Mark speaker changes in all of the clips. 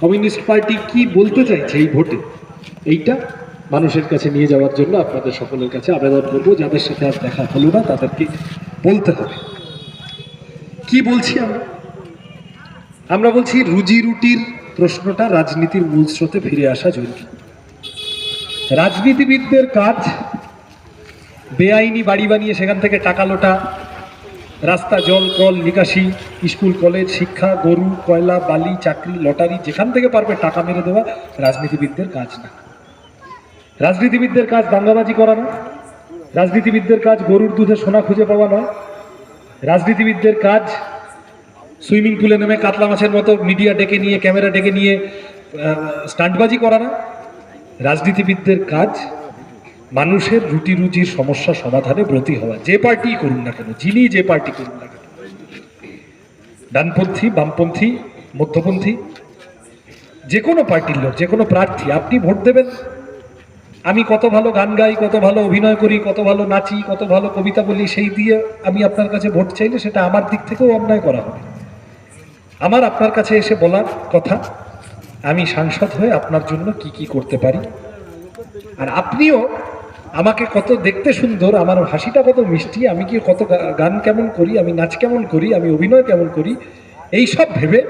Speaker 1: Communist party কি বলতে চাইছে এই ভোটে? এইটা মানুষের কাছে নিয়ে যাওয়ার জন্য আপনাদের সকলের কাছে আবেদন করব, যাদের সাথে আর দেখা হলো না তাদেরকে বলতে হবে। কি বলছি আমরা? আমরা বলছি রুজি রুটির প্রশ্নটা রাজনীতির মূল স্রোতে ফিরে আসা জরুরি। রাজনীতিবিদদের কাজ বেআইনি বাড়ি বানিয়ে সেখান থেকে টাকা লোটা রাস্তা, জল, কল, নিকাশি, স্কুল, কলেজ, শিক্ষা, গরু, কয়লা, বালি, চাকরি, লটারি, যেখান থেকে পারবে টাকা মেরে দেওয়া রাজনীতিবিদদের কাজ না। রাজনীতিবিদদের কাজ দাঙ্গাবাজি করা নয়। রাজনীতিবিদদের কাজ গরুর দুধে সোনা খুঁজে পাওয়া নয়। রাজনীতিবিদদের কাজ সুইমিং পুলে নেমে কাতলা মাছের মতো মিডিয়া ডেকে নিয়ে, ক্যামেরা ডেকে নিয়ে স্টান্টবাজি করা না। রাজনীতিবিদদের কাজ মানুষের রুটি রুজির সমস্যা সমাধানে ব্রতী হওয়া। যে পার্টি করুন না কেন, যিনি যে পার্টি করুন না কেন। ডানপন্থী, বামপন্থী, মধ্যপন্থী, যে কোনো পার্টির লোক, যে কোনো প্রার্থী, আপনি ভোট দেবেন। আমি কত ভালো গান গাই, কত ভালো অভিনয় করি, কত ভালো নাচি, কত ভালো কবিতা বলি, সেই দিয়ে আমি আপনার কাছে ভোট চাইলে সেটা আমার দিক থেকেও অন্যায় করা হবে। আমার আপনার কাছে এসে বলার কথা, আমি সাংসদ হয়ে আপনার জন্য কি কি করতে পারি। আর আপনিও আমাকে কত দেখতে সুন্দর, আমার হাসিটা কত মিষ্টি, আমি কি কত গান কেমন করি, আমি নাচ কেমন করি, আমি অভিনয় কেমন করি, এই সব ভেবে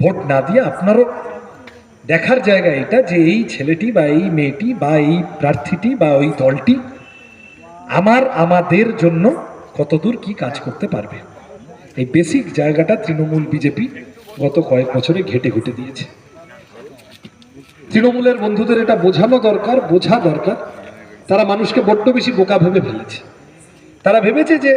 Speaker 1: ভোট না দিয়ে আপনারও দেখার জায়গা এটা যে এই ছেলেটি বা এই মেয়েটি বা এই প্রার্থীটি বা ওই দলটি আমার, আমাদের জন্য কতদূর কি কাজ করতে পারবে? এই বেসিক জায়গাটা তৃণমূল বিজেপি গত কয়েক বছরে ঘেটে ঘুটে দিয়েছে। তৃণমূলের বন্ধুদের এটা বোঝানো দরকার, বোঝা দরকার। তারা মানুষকে বড্ড বেশি বোকা ভেবে ফেলেছে। তারা ভেবেছে যে